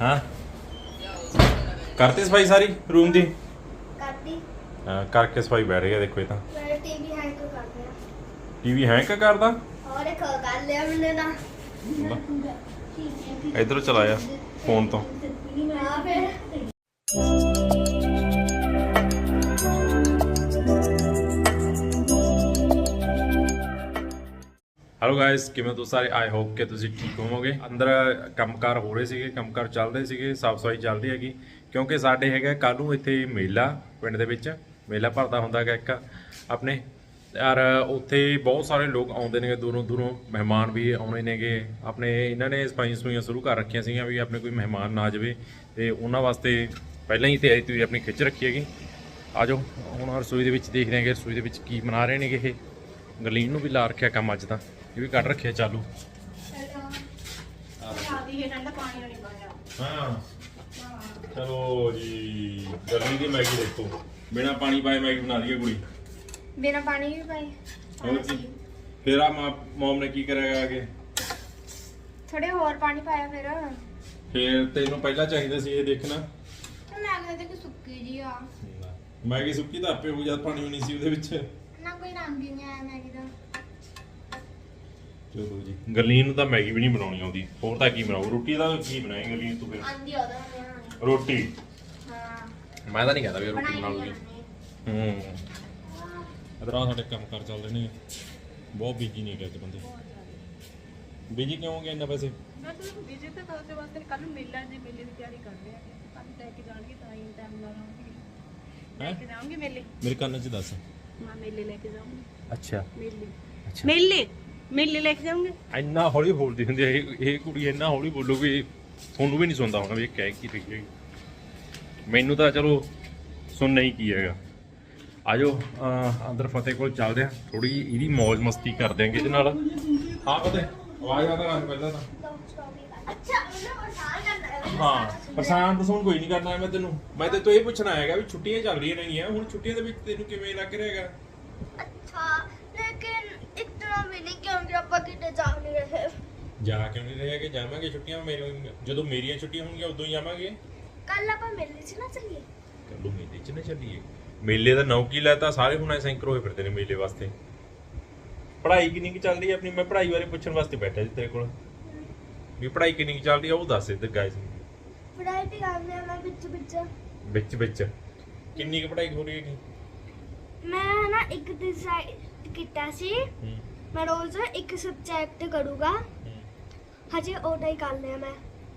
ਹਾਂ। ਕਰਤੀ ਸਫ਼ਾਈ ਸਾਰੀ ਰੂਮ ਦੀ? ਕਰਦੀ ਹਾਂ, ਕਰਕੇ ਸਫ਼ਾਈ ਬੈਠ ਗਿਆ ਦੇਖੋ ਇਹ ਤਾਂ। ਮੇਰੇ ਟੀਵੀ ਹੈਂਗ ਕਰ ਟੀਵੀ ਕਰਦਾ? ਔਰ ਇੱਕ ਕਰ ਲਿਆ ਮੈਨੇ ਨਾ ਇਧਰੋਂ ਚਲਾਇਆ ਫੋਨ ਤੋਂ। ਹਾਂ ਫਿਰ। ਹੈਲੋ ਗਾਇਸ ਕਿਵੇਂ ਹੋ ਤੁਸੀਂ ਸਾਰੇ? ਆਈ ਹੋਪ ਕਿ ਤੁਸੀਂ ਠੀਕ ਹੋਵੋਗੇ। ਅੰਦਰ ਕੰਮਕਾਰ ਹੋ ਰਹੇ ਸੀਗੇ, ਕੰਮਕਾਰ ਰਹੇ ਸੀਗੇ ਸਾਫ਼ ਸਫ਼ਾਈ ਚੱਲਦੀ ਹੈਗੀ। ਕਿਉਂਕਿ ਸਾਡੇ ਹੈਗਾ ਕੱਲ ਨੂੰ ਇੱਥੇ ਮੇਲਾ ਪਿੰਡ ਦੇ ਵਿੱਚ। ਮੇਲਾ ਭਰਦਾ ਹੁੰਦਾ ਹੈਗਾ ਇੱਕ ਆਪਣੇ। ਯਾਰ ਉੱਥੇ ਬਹੁਤ ਸਾਰੇ ਲੋਕ ਆਉਂਦੇ ਨੇਗੇ, ਦੂਰੋਂ ਦੂਰੋਂ ਮਹਿਮਾਨ ਵੀ ਆਉਣੇ ਨੇਗੇ। ਆਪਣੇ ਇਹਨਾਂ ਨੇ ਸਫਾਈਆਂ ਸਫਾਈਆਂ ਸ਼ੁਰੂ ਕਰ ਰੱਖੀਆਂ ਸੀਗੀਆਂ ਵੀ ਆਪਣੇ ਕੋਈ ਮਹਿਮਾਨ ਨਾ ਜਾਵੇ। ਤੇ ਉਹਨਾਂ ਵਾਸਤੇ ਪਹਿਲਾਂ ਹੀ ਤਿਆਰੀ ਤੁਸੀਂ ਆਪਣੀ ਖਿੱਚ ਰੱਖੀ ਹੈਗੀ। ਆਜੋ, ਹੁਣ ਰਸੋਈ ਦੇ ਵਿੱਚ ਦੇਖਦੇ ਹਾਂਗੇ, ਰਸੋਈ ਦੇ ਵਿੱਚ ਕੀ ਬਣਾ ਰਹੇ ਨੇਗੇ ਇਹ। ਗਰਲੀਨ ਨੂੰ ਵੀ ਲਾ ਰੱਖਿਆ ਕੰਮ ਅੱਜ ਤਾਂ। ਇਹ ਵੀ ਕੱਢ ਰੱਖਿਆ ਚਾਲੂ। ਆਦੀ ਹੈ ਠੰਡਾ ਪਾਣੀ ਨਹੀਂ ਪਾਇਆ ਹਾਂ। ਚਲੋ ਜੀ ਗਰਮੀ ਦੀ ਮੈਗੀ ਦੇਖੋ। ਬਿਨਾ ਪਾਣੀ ਪਾਏ ਮੈਗੀ ਬਣਾ ਰਹੀ ਹੈ ਕੁੜੀ ਬਿਨਾ ਪਾਣੀ ਵੀ ਪਾਈ ਹੋਰ ਕੀ? ਫਿਰ ਆ ਮਮ ਨੇ ਕੀ ਕਰਿਆ ਅੱਗੇ? ਥੋੜੇ ਹੋਰ ਪਾਣੀ ਪਾਇਆ ਫਿਰ। ਫਿਰ ਤੈਨੂੰ ਪਹਿਲਾਂ ਚਾਹੀਦਾ ਸੀ ਇਹ ਦੇਖਣਾ। ਲੱਗਦਾ ਤੇ ਕਿ ਸੁੱਕੀ ਜੀ ਆ। ਮੈਗੀ ਸੁੱਕੀ ਤਾਂ ਆਪੇ ਹੋ ਜਦ ਪਾਣੀ ਵੀ ਨਹੀਂ ਸੀ ਉਹਦੇ ਵਿੱਚ। ਨਾ ਕੋਈ ਰੰਗ ਨਹੀਂ ਆਇਆ ਮੈਗੀ ਦਾ। ਚਲੋ ਜੀ। ਗਰਲੀਨ ਨੂੰ ਤਾਂ ਮੈਗੀ ਵੀ ਨਹੀਂ ਬਣਾਉਣੀ ਆਉਂਦੀ। ਹੋਰ ਤਾਂ ਕੀ ਬਣਾਉ ਰੋਟੀ ਦਾ ਕੀ ਬਣਾਏ ਗਰਲੀਨ ਤੂੰ ਫਿਰ? ਆਂਦੀ ਉਹਦਾ ਬਣਾਉਣੀ। ਰੋਟੀ। ਹਾਂ। ਮੈਂ ਤਾਂ ਨਹੀਂ ਕਹਦਾ ਵੀ ਰੋਟੀ ਬਣਾ ਲੂਗੀ। ਹੂੰ। ਇਧਰ ਆ ਸਾਡੇ ਕੰਮ ਕਰ ਚੱਲਦੇ ਨੇ। ਬਹੁਤ ਬੀਜੀ ਨੇ ਤੇ ਬੰਦੇ। ਬੀਜੀ ਕਿਉਂ ਹੋ ਗਏ ਇੰਨਾ ਪੈਸੇ? ਮੈਂ ਤੁਹਾਨੂੰ ਵਿਜੇ ਤਾਂ ਕੱਲ ਦੇ ਵਾਸਤੇ ਕੱਲ ਨੂੰ ਮੇਲਾ ਜੀ ਮੇਲੇ ਦੀ ਤਿਆਰੀ ਕਰ ਰਹੇ ਆ। ਕੱਲ ਲੈ ਕੇ ਜਾਣਗੇ ਤਾਂ ਹੀ ਟਾਈਮ ਲਾਉਣਗੇ ਲੈ ਹੈਂ? ਕੇ ਜਾਵਾਂਗੇ ਮੇਲੇ। ਮੇਰੇ ਕੰਨ 'ਚ ਦੱਸ। ਮੈਂ ਮੇਲੇ ਲੈ ਕੇ ਜਾਵਾਂਗੀ ਅੱਛਾ। ਮੇਲੇ। ਅੱਛਾ। ਮੇਲੇ? ਮੇਲੇ ਲੈ ਕੇ ਜਾਵਾਂਗੇ ਇੰਨਾ ਹੌਲੀ ਬੋਲਦੀ ਹੁੰਦੀ ਹੈ ਇਹ ਇਹ ਕੁੜੀ ਇੰਨਾ ਹੌਲੀ ਬੋਲੂਗੀ ਤੁਹਾਨੂੰ ਵੀ ਨਹੀਂ ਸੁਣਦਾ ਹੋਣਾ ਵੀ ਇਹ ਕਹਿ ਕੀ ਰਹੀ ਹੈ ਮੈਨੂੰ ਤਾਂ ਚਲੋ ਸੁਣਨਾ ਹੀ ਕੀ ਹੈਗਾ। ਆਜੋ ਅਹ ਅੰਦਰ ਫਤਿਹ ਕੋਲ ਚੱਲਦੇ ਆ ਥੋੜੀ ਇਹਦੀ ਮौज ਮਸਤੀ ਕਰ ਦਿਆਂਗੇ ਇਹਦੇ ਨਾਲ। ਹਾਂ ਫਤਿਹ ਆਵਾਜ਼ ਆਦਾ ਰੰਗ ਪਹਿਲਾਂ ਤਾਂ। ਪਰੇਸ਼ਾਨ ਹੈ। ਹਾਂ ਪਰੇਸ਼ਾਨ ਤਾਂ ਹੁਣ ਕੋਈ ਨਹੀਂ ਕਰਨਾ ਮੈਂ ਤੈਨੂੰ। ਮੈਂ ਤੇ ਤੋਂ ਇਹ ਪੁੱਛਣਾ ਹੈਗਾ ਵੀ ਛੁੱਟੀਆਂ ਚੱਲ ਰਹੀਆਂ ਨੇਗੀਆਂ ਹੁਣ ਛੁੱਟੀਆਂ ਦੇ ਵਿੱਚ ਤੈਨੂੰ ਕਿਵੇਂ ਲੱਗ ਰਿਹਾ ਹੈਗਾ? ਵੀ ਨਹੀਂ ਕਿਉਂਕਿ ਆਪਾਂ ਕਿਤੇ ਜਾ ਨਹੀਂ ਰਹੇ। ਜਾ ਕਿਉਂ ਨਹੀਂ ਰਹੇ ਕਿ ਜਾਵਾਂਗੇ ਛੁੱਟੀਆਂ ਮੇਰੇ ਜਦੋਂ ਮੇਰੀਆਂ ਛੁੱਟੀਆਂ ਹੋਣਗੀਆਂ ਉਦੋਂ ਹੀ ਜਾਵਾਂਗੇ। ਕੱਲ ਆਪਾਂ ਮਿਲਨੇ ਸੀ ਨਾ ਚੱਲੀਏ। ਕੱਲੂ ਮੇਲੇ 'ਚ ਨਾ ਚੱਲੀਏ। ਮੇਲੇ ਦਾ ਨੌਕੀ ਲੈ ਤਾਂ ਸਾਰੇ ਹੁਣ ਸੈਂਕਰ ਹੋਏ ਫਿਰਦੇ ਨੇ ਮੇਲੇ ਵਾਸਤੇ। ਪੜ੍ਹਾਈ ਕਿੰਨੀ ਕੁ ਚੱਲਦੀ ਹੈ ਆਪਣੀ? ਮੈਂ ਪੜ੍ਹਾਈ ਬਾਰੇ ਪੁੱਛਣ ਵਾਸਤੇ ਬੈਠਾ ਜੀ ਤੇਰੇ ਕੋਲ। ਵੀ ਪੜ੍ਹਾਈ ਕਿੰਨੀ ਕੁ ਚੱਲਦੀ ਹੈ ਉਹ ਦੱਸ ਇੱਧਰ ਗਾਇਸ ਪੜਾਈ ਤੇ ਕਰਨੇ ਆ ਮੈਂ ਵਿੱਚ ਵਿੱਚ। ਵਿੱਚ ਵਿੱਚ। ਕਿੰਨੀ ਕੁ ਪੜ੍ਹਾਈ ਹੋ ਰਹੀ ਹੈਗੀ? ਮੈਂ ਨਾ ਇੱਕ ਡਿਸਾਈਡ ਕੀਤਾ ਸੀ। ਹੂੰ। ਮੈਂ ਰੋਜ਼ ਇੱਕ ਸਬਜੈਕਟ ਕਰੂੰਗਾ। ਹਜੇ ਉਹਦਾ ਹੀ ਕਰ ਲਿਆ ਮੈਂ।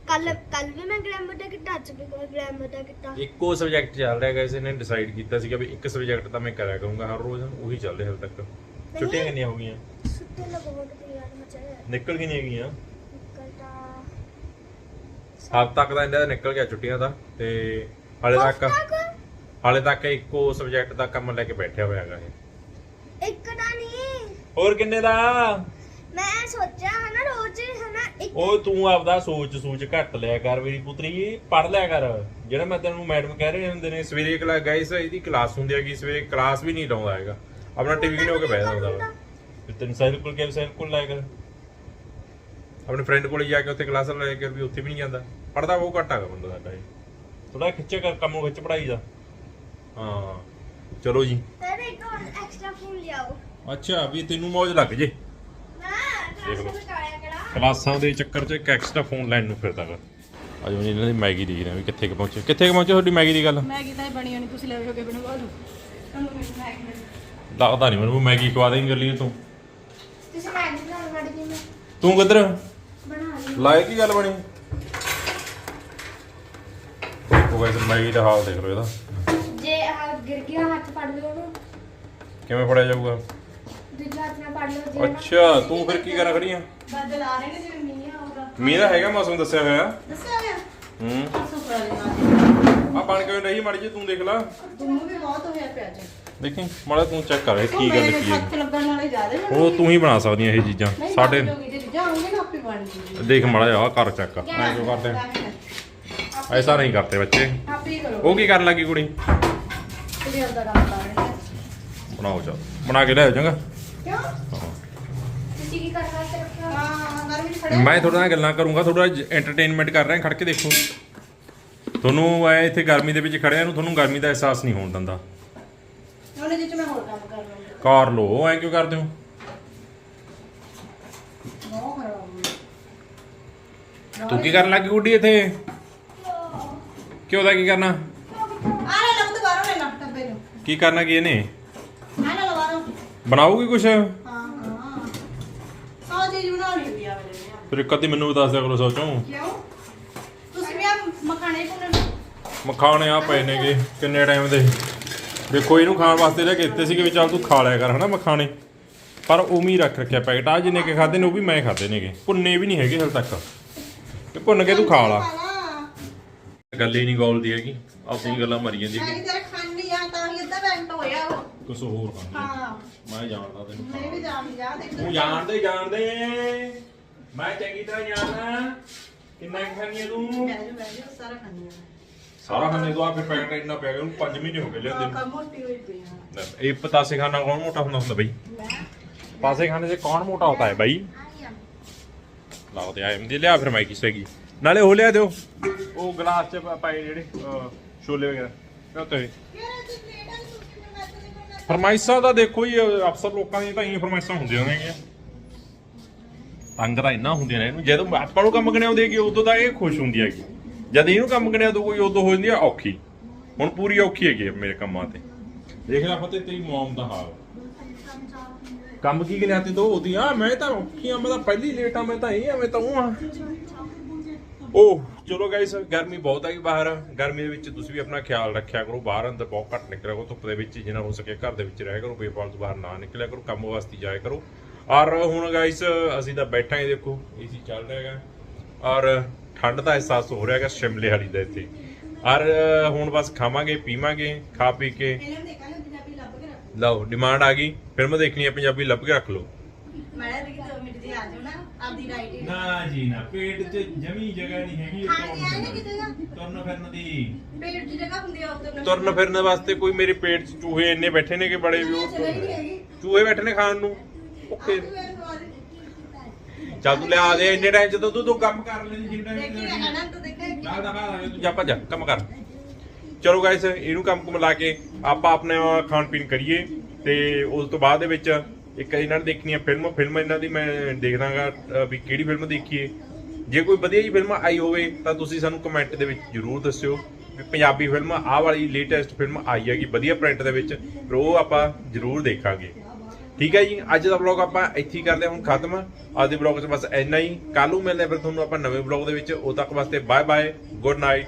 ਕੱਲ ਕੱਲ ਵੀ ਮੈਂ ਗ੍ਰਾਮਰ ਦਾ ਕੀਤਾ ਅੱਜ ਵੀ ਗ੍ਰਾਮਰ ਦਾ ਕੀਤਾ। ਇੱਕੋ ਸਬਜੈਕਟ ਚੱਲ ਰਿਹਾ ਗਾਇਸ ਇਹਨੇ ਡਿਸਾਈਡ ਕੀਤਾ ਸੀਗਾ ਵੀ ਇੱਕ ਸਬਜੈਕਟ ਤਾਂ ਮੈਂ ਕਰਿਆ ਕਰੂੰਗਾ ਹਰ ਰੋਜ਼ ਉਹੀ ਚੱਲ ਰਿਹਾ ਹਾਲ ਤੱਕ। ਛੁੱਟੀਆਂ ਕਿੰਨੀਆਂ ਹੋ ਗਈਆਂ? ਛੁੱਟੀ ਲਗਾਉਣ ਦੀ ਯਾਰ ਮਚੇ ਨਿਕਲ ਕਿੰਨੀਆਂ ਗਈਆਂ? ਹਫ਼ਤਾ ਤੱਕ ਦਾ ਇਹਨਾਂ ਦਾ ਨਿਕਲ ਗਿਆ ਛੁੱਟੀਆਂ ਦਾ ਤੇ ਹਾਲੇ ਤੱਕ ਹਾਲੇ ਤੱਕ ਇੱਕੋ ਸਬਜੈਕਟ ਦਾ ਕੰਮ ਲੈ ਕੇ ਬੈਠਿਆ ਹੋਇਆ ਹੈਗਾ ਇਹ। ਇੱਕ ਤਾਂ ਹੋਰ ਕਿੰਨੇ ਦਾ? ਮੈਂ ਸੋਚਿਆ ਹਨਾ ਰੋਜ਼ ਹਨਾ ਇੱਕ ਉਹ ਤੂੰ ਆਪਦਾ ਸੋਚ ਸੋਚ ਘੱਟ ਲਿਆ ਕਰ ਮੇਰੀ ਪੁੱਤਰੀ ਪੜ ਲਿਆ ਕਰ। ਜਿਹੜਾ ਮੈਂ ਤੈਨੂੰ ਮੈਡਮ ਕਹਿ ਰਹੇ ਹੁੰਦੇ ਨੇ ਸਵੇਰੇ ਕਲਾਸ ਗਾਇਸ ਇਹਦੀ ਕਲਾਸ ਹੁੰਦੀ ਹੈਗੀ ਸਵੇਰੇ ਕਲਾਸ ਵੀ ਨਹੀਂ ਲਾਉਂਦਾ ਹੈਗਾ। ਆਪਣਾ ਟੀਵੀ ਕਿਨੇ ਹੋ ਕੇ ਜਾਂਦਾ ਵਾ ਫਿਰ ਤੈਨੂੰ ਸਾਈਕਲ ਕੋਲ ਕੇ ਸਾਈਕਲ ਕੋਲ ਲਾਇਆ ਕਰ ਆਪਣੇ ਫਰੈਂਡ ਕੋਲ ਜਾ ਕੇ ਉੱਥੇ ਕਲਾਸ ਲਾਇਆ ਕਰ ਵੀ ਉੱਥੇ ਵੀ ਨਹੀਂ ਜਾਂਦਾ। ਪੜਦਾ ਉਹ ਘੱਟ ਹੈਗਾ ਬੰਦਾ ਸਾਡਾ ਇਹ। ਥੋੜਾ ਖਿੱਚੇ ਕਰ ਕੰਮ ਵਿੱਚ ਪੜਾਈ ਦਾ। ਹਾਂ ਚਲੋ ਜੀ। ਤੇਰੇ ਇੱਕ ਹੋਰ ਐਕਸਟਰਾ ਫੋਨ ਲਿਆਓ। ਅੱਛਾ ਵੀ ਤੈਨੂੰ ਮੌਜ ਲੱਗ ਜੇ। ਦੇਖ ਕਲਾਸ ਲਓ। ਦੇ ਚੱਕਰ 'ਚ ਇੱਕ ਐਕਸਟਰਾ ਫੋਨ ਲੈਣ ਨੂੰ ਫਿਰਦਾ ਗਾ ਅਜੋ ਜੀ ਇਹਨਾਂ ਦੀ ਮੈਗੀ ਦੇਖ ਰਹੇ ਆ ਵੀ ਕਿੱਥੇ ਕੁ ਪਹੁੰਚੇ। ਕਿੱਥੇ ਕੁ ਪਹੁੰਚੇ ਤੁਹਾਡੀ ਮੈਗੀ ਦੀ ਗੱਲ? ਮੈਗੀ ਤਾਂ ਬਣੀ ਹੋਣੀ ਤੁਸੀਂ ਲੈ ਕੇ ਬਣਵਾ ਲਓ। ਤੁਹਾਨੂੰ ਮੈਗੀ ਲੱਗਦਾ ਨਹੀਂ ਮੈਨੂੰ ਮੈਗੀ ਖਵਾ ਦੇਂਗੀ ਗੱਲੀ ਤੂੰ। ਤੁਸੀਂ ਮੈਗੀ ਬਣਾਉਣ ਵਾਲੀ ਕੀ ਮੈਂ ਤੂੰ ਕਿੱਧਰ? ਬਣਾ ਲਈ। ਲਾਏ ਕੀ ਗੱਲ ਬਣੀ? ਉਹ ਵੈਸੇ ਮੈਗੀ ਦਾ ਹਾਲ ਦੇਖ ਲਓ ਇਹਦਾ। ਜੇ ਆ ਗਿਰ ਗਿਆ ਹੱਥ ਫੜ ਲਿਓ ਉਹਨੂੰ। ਕਿਵੇਂ ਫੜਿਆ ਜਾਊਗਾ? ਦੂਜਾ ਹੱਥ ਨਾਲ ਫੜ ਲਿਓ ਜੇ ਨਾ- ਅੱਛਾ ਤੂੰ ਫਿਰ ਕੀ ਕਰਾਂ ਖੜੀ ਆ? ਬਾਦਲ ਆ ਰਹੇ ਨੇ ਜਿਵੇਂ ਮੀਂਹ ਆਊਗਾ ਮੀਂਹ ਦਾ ਹੈਗਾ ਮੌਸਮ ਦੱਸਿਆ ਹੋਇਆ। ਦੱਸਿਆ ਗਿਆ ਹੂੰ। ਆ। ਬਣ ਕੇ ਨਹੀਂ ਮਾੜੀ ਜੀ ਤੂੰ ਦੇਖ ਲੈ। ਤੁਮੂ ਵੀ ਬਹੁਤ ਹੋਇਆ ਪਿਆ ਅੱਜ। ਦੇਖੀ ਮਾੜਾ ਤੂੰ ਚੈੱਕ ਕਰ ਇਹ ਕੀ ਗੱਲ ਕੀ ਹੈ। ਹੱਥ ਲੱਗਣ ਵਾਲੇ ਜ਼ਿਆਦਾ ਨੇ ਉਹ ਤੂੰ ਹੀ ਬਣਾ ਸਕਦੀਆਂ ਇਹ ਚੀਜ਼ਾਂ ਸਾਡੇ ਲੋਕੀ ਜੇ ਜਾਉਂਗੇ ਨਾ ਆਪੇ ਬਣ ਜੂਗੀ ਦੇਖ ਮਾੜਾ ਜਿਹਾ ਆਹ ਕਰ ਚੈੱਕ ਐ ਕਿਉਂ ਕਰਦੇ? ਐਸਾ ਨਹੀਂ ਕਰਤੇ ਬੱਚੇ। ਆਪੇ ਹੀ ਕਰੋ। ਉਹ ਕੀ ਕਰਨ ਲੱਗੀ ਕੁੜੀ? ਕੁੜੀ ਦਾ ਕੰਮ ਕਰ ਰਹੇ ਨੇ। ਬਣਾਓ ਚਾ ਬਣਾ ਕੇ ਲਿਆਓ ਚੰਗਾ। ਕਿਉਂ? ਹਾਂ। ਤੁਸੀਂ ਕੀ ਕਰਨਾ ਤੇ ਰੱਖਿਆ? ਹਾਂ ਗਰਮੀ ਚ ਖੜੇ ਮੈਂ ਤੁਹਾਡੇ ਨਾਲ ਗੱਲਾਂ ਕਰੂੰਗਾ ਥੋੜਾ ਐਂਟਰਟੇਨਮੈਂਟ ਕਰ ਰਿਹਾ ਖੜ ਕੇ ਦੇਖੋ। ਤੁਹਾਨੂੰ ਐ ਇੱਥੇ ਗਰਮੀ ਦੇ ਵਿੱਚ ਖੜਿਆ ਨੂੰ ਤੁਹਾਨੂੰ ਗਰਮੀ ਦਾ ਅਹਿਸਾਸ ਨਹੀਂ ਹੋਣ ਦਿੰਦਾ। ਉਹਨੇ ਜਿੱਚ ਮੈਂ ਹੋਰ ਕੰਮ ਕਰ ਲੋ ਐ ਕਿਉਂ ਕਰਦੇ ਹੋ? ਤੂੰ ਕੀ ਕਰਨ ਲੱਗੀ ਗੁੱਡੀ ਇੱਥੇ? ਕਿਉਂ? ਦਾ ਕੀ ਕਰਨਾ? ਆ ਲੈ ਲੱਗ ਦੁਬਾਰਾ ਲੈ ਲਾ ਟੱਬੇ ਨੂੰ। ਕੀ ਕਰਨਾ ਕੀ ਇਹਨੇ? ਬਣਾਉਗੀ ਕੁਛ? ਹਾਂ ਹਾਂ। ਸੌ ਚੀਜ਼ ਬਣਾਉਣੀ ਹੁੰਦੀ ਆ ਮੇਰੇ ਫਿਰ ਇੱਕ ਅੱਧੀ ਮੈਨੂੰ ਵੀ ਦੱਸ ਦਿਆ ਕਰੋ ਸੋਚੋ। ਕਿਉਂ? ਤੁਸੀਂ ਵੀ ਆ ਮਖਾਣੇ ਪੁੰਨੇ ਮਖਾਣੇ ਆ ਪਏ ਨੇਗੇ ਕਿੰਨੇ ਟਾਈਮ ਦੇ। ਦੇਖੋ ਇਹਨੂੰ ਖਾਣ ਵਾਸਤੇ ਲੈ ਕੇ ਦਿੱਤੇ ਸੀਗੇ ਵੀ ਚੱਲ ਤੂੰ ਖਾ ਲਿਆ ਕਰ ਹਨਾ ਮਖਾਣੇ? ਪਰ ਉਵੇਂ ਹੀ ਰੱਖ ਰੱਖਿਆ ਪੈਕਟ ਆ ਜਿੰਨੇ ਕੇ ਖਾਦੇ ਨੇ ਉਹ ਵੀ ਮੈਂ ਖਾਦੇ ਨੇਗੇ। ਭੁੰਨੇ ਵੀ ਨਹੀਂ ਹੈਗੇ ਹਲ ਤੱਕ। ਤੇ ਭੁੰਨ ਕੇ ਤੂੰ ਖਾ ਲਾ। ਗੱਲ ਹੀ ਨਹੀਂ ਗੋਲਦੀ ਹੈਗੀ ਆਪਣੀ ਗੱਲਾਂ ਮਰੀ ਜਾਂਦੀ ਸਾਰੀ ਤੇਰੇ ਖਾਣੀ ਆ ਤਾਂ ਹੀ ਅੱਧਾ ਬੈਂਟ ਹੋਇਆ ਉਹ ਕੁਝ ਹੋਰ ਖਾਂਦੇ। ਹਾਂ। ਮੈਂ ਜਾਣਦਾ ਤੈਨੂੰ। ਮੈਂ ਵੀ ਜਾਣਦੀ ਤੂੰ ਜਾਣਦੇ ਜਾਣਦੇ। ਮੈਂ ਚੰਗੀ ਤਰ੍ਹਾਂ ਜਾਣਦਾ। ਕਿੰਨਾ ਕੁ ਖਾਂਦੀ ਤੂੰ? ਸਾਰਾ ਖਾਣੀ ਸਾਰਾ ਖਾਂਦੇ ਤੂੰ ਆ ਪੈ ਗਿਆ ਉਹਨੂੰ 5 ਮਹੀਨੇ ਹੋ ਗਏ ਲੈਂਦੇ ਨੂੰ। ਕੰਮ ਮੋਟੀ ਹੋਈ ਖਾਣਾ ਕੌਣ ਮੋਟਾ ਹੁੰਦਾ ਹੁੰਦਾ ਬਈ? ਮੈਂ? ਪਾਸੇ ਖਾਣੇ 'ਚ ਕੌਣ ਮੋਟਾ ਹੁੰਦਾ ਹੈ ਬਾਈ? ਲਾਓ ਤੇ ਆਇਮ ਦੀ ਲਿਆ ਫਿਰ ਮੈਂ ਕਿਸੇ ਕੀ। ਨਾਲੇ ਹੋ ਲਿਆ ਦਿਓ। ਉਹ ਗਲਾਸ 'ਚ ਪ- ਪਾਏ ਜਿਹੜੇ ਛੋਲੇ ਵਗੈਰਾ। ਉਹ ਤੇ। ਫਰਮਾਇਸ਼ਾਂ ਤਾਂ ਦੇਖੋ ਹੀ ਅਫਸਰ ਲੋਕਾਂ ਦੀਆਂ ਤਾਂ ਹੀ ਫਰਮਾਇਸ਼ਾਂ ਹੁੰਦੀਆਂ ਨੇਗੀਆਂ ਤੰਗ ਤਾਂ ਇੰਨਾ ਹੁੰਦੀਆਂ ਨੇ ਇਹਨੂੰ। ਜਦੋਂ ਆਪਾਂ ਨੂੰ ਕੰਮ ਗਣਿਆ ਦੇਗੀ ਉਦੋਂ ਤਾਂ ਇਹ ਖੁਸ਼ ਹੁੰਦੀ ਹੈਗੀ। ਜਦ ਇਹਨੂੰ ਕੰਮ ਗਣਿਆ ਦੋ ਕੋਈ ਉਦੋਂ ਹੋ ਜਾਂਦੀ ਆ ਔਖੀ। ਹੁਣ ਪੂਰੀ ਔਖੀ ਹੈਗੀ ਮੇਰੇ ਕੰਮਾਂ ਤੇ। ਦੇਖ ਲੈ ਫਤਿਹ, ਤੇਰੀ ਮੌਮ ਦਾ ਹਾਲ। ਕੰਮ ਕੀ ਗਿਣਿਆ ਤੇ ਦੋ ਉਹਦੀ? ਆ ਮੈਂ ਤਾਂ ਔਖੀ ਆ ਮੈਂ ਤਾਂ ਪਹਿਲੀ ਲੇਟ ਆ ਮੈਂ ਤਾਂ ਇਹ ਆ ਮੈਂ ਤਾਂ ਉਹ ਆ ਓਹ। ਚਲੋ ਗਾਇਸ ਗਰਮੀ ਬਹੁਤ ਆਈ ਬਾਹਰ। ਗਰਮੀ ਦੇ ਵਿੱਚ ਤੁਸੀਂ ਵੀ ਆਪਣਾ ਖਿਆਲ ਰੱਖਿਆ ਕਰੋ ਬਾਹਰ ਅੰਦਰ ਬਹੁਤ ਘੱਟ ਨਿਕਲਿਆ ਕਰੋ ਧੁੱਪ ਦੇ ਵਿੱਚ ਜਿੰਨਾ ਹੋ ਸਕੇ ਘਰ ਦੇ ਵਿੱਚ ਰਹਿ ਕਰੋ ਬੇਫਾਲਤੂ ਬਾਹਰ ਨਾ ਨਿਕਲਿਆ ਕਰੋ ਕੰਮ ਵਾਸਤੇ ਜਾਇਆ ਕਰੋ। ਔਰ ਹੁਣ ਗਾਇਸ ਅਸੀਂ ਤਾਂ ਬੈਠਾ ਹੀ ਦੇਖੋ ਏਸੀ ਚੱਲ ਰਿਹਾ ਹੈਗਾ। ਔਰ ਠੰਡ ਦਾ ਅਹਿਸਾਸ ਹੋ ਰਿਹਾ ਹੈਗਾ ਸ਼ਿਮਲੇ ਵਾਲੀ ਦਾ ਇੱਥੇ। ਔਰ ਹੁਣ ਬਸ ਖਾਵਾਂਗੇ ਪੀਵਾਂਗੇ ਖਾ ਪੀ ਕੇ। ਲਓ ਡਿਮਾਂਡ ਆ ਗਈ। ਫਿਲਮ ਦੇਖਣੀ ਹੈ ਪੰਜਾਬੀ ਲੱਭ ਕੇ ਰੱਖ ਲਓ। ਮੈਂ ਦੇਖੀ ਦੋ ਮਿੰਟ ਜੀ ਆ ਜਾਓ ਨਾ। ਆਪਦੀ ਰਾਈਟ ਨਾ ਜੀ ਨਾ ਪੇਟ 'ਚ ਜਮੀ ਜਗ੍ਹਾ ਨਹੀਂ ਹੈਗੀ ਹਾਂਜੀ ਆਏ ਨੇ ਕਿਤੇ ਨਾ? ਤੁਰਨ ਫਿਰਨ ਦੀ। ਪੇਟ ਦੀ ਜਗ੍ਹਾ ਹੁੰਦੀ ਆ ਉੱਤੇ ਤੁਰਨ ਫਿਰਨ ਵਾਸਤੇ ਕੋਈ ਮੇਰੇ ਪੇਟ 'ਚ ਚੂਹੇ ਇੰਨੇ ਬੈਠੇ ਨੇ ਕਿ ਬੜੇ ਵੀ ਉਹ ਚਲੇ ਨਹੀਂ ਹੈਗੀ। ਚੂਹੇ ਬੈਠੇ ਨੇ ਖਾਣ ਨੂੰ। ਓਕੇ। ਤੂੰ ਮੇਰੇ ਸਵਾਲ ਚੱਲ ਤੂੰ ਲਿਆ ਦੇ ਇੰਨੇ ਟਾਈਮ 'ਚ ਤਾਂ ਤੂੰ ਤੂੰ ਕੰਮ ਕਰ ਲੈਂਦੀ ਜਿੰਨਾ ਦੇਖੀ ਰਹਿਣਾ ਤੂੰ ਦੇਖੇ ਨਾ ਦਾ ਨਾ ਤੂੰ। ਜਾ ਭੱਜ ਕੰਮ ਕਰ। ਚਲੋ ਗਾਇਸ ਇਹਨੂੰ ਕੰਮ ਕੁਮ ਲਾ ਕੇ ਆਪਾਂ ਆਪਣਾ ਖਾਣ ਪੀਣ ਕਰੀਏ ਤੇ ਉਸ ਤੋਂ ਬਾਅਦ ਦੇ ਵਿੱਚ ਇੱਕ ਇਹਨਾਂ ਨੇ ਦੇਖਣੀ ਹੈ ਫਿਲਮ ਫਿਲਮ ਇਹਨਾਂ ਦੀ ਮੈਂ ਦੇਖਦਾਗਾ ਵੀ ਕਿਹੜੀ ਫਿਲਮ ਦੇਖੀਏ। ਜੇ ਕੋਈ ਵਧੀਆ ਜੀ ਫਿਲਮ ਆਈ ਹੋਵੇ, ਤਾਂ ਤੁਸੀਂ ਸਾਨੂੰ ਕਮੈਂਟ ਦੇ ਵਿੱਚ ਜਰੂਰ ਦੱਸਿਓ ਵੀ ਪੰਜਾਬੀ ਫਿਲਮ, ਆਹ ਵਾਲੀ ਲੇਟੈਸਟ ਫਿਲਮ ਆਈ ਹੈਗੀ ਵਧੀਆ ਪ੍ਰਿੰਟ ਦੇ ਵਿੱਚ, ਫਿਰ ਉਹ ਆਪਾਂ ਜਰੂਰ ਦੇਖਾਂਗੇ। ਠੀਕ ਹੈ ਜੀ, ਅੱਜ ਦਾ ਵਲੌਗ ਆਪਾਂ ਇੱਥੇ ਹੀ ਕਰਦੇ ਹਾਂ, ਹੁਣ ਖਤਮ। ਅੱਜ ਦੇ ਵਲੌਗ 'ਚ ਬਸ ਇੰਨਾ ਹੀ। ਕੱਲ ਨੂੰ ਮਿਲਦੇ ਫਿਰ ਤੁਹਾਨੂੰ ਆਪਾਂ ਨਵੇਂ ਵਲੌਗ ਦੇ ਵਿੱਚ। ਉਦੋਂ ਤੱਕ ਵਾਸਤੇ ਬਾਏ ਬਾਏ ਗੁੱਡ ਨਾਈਟ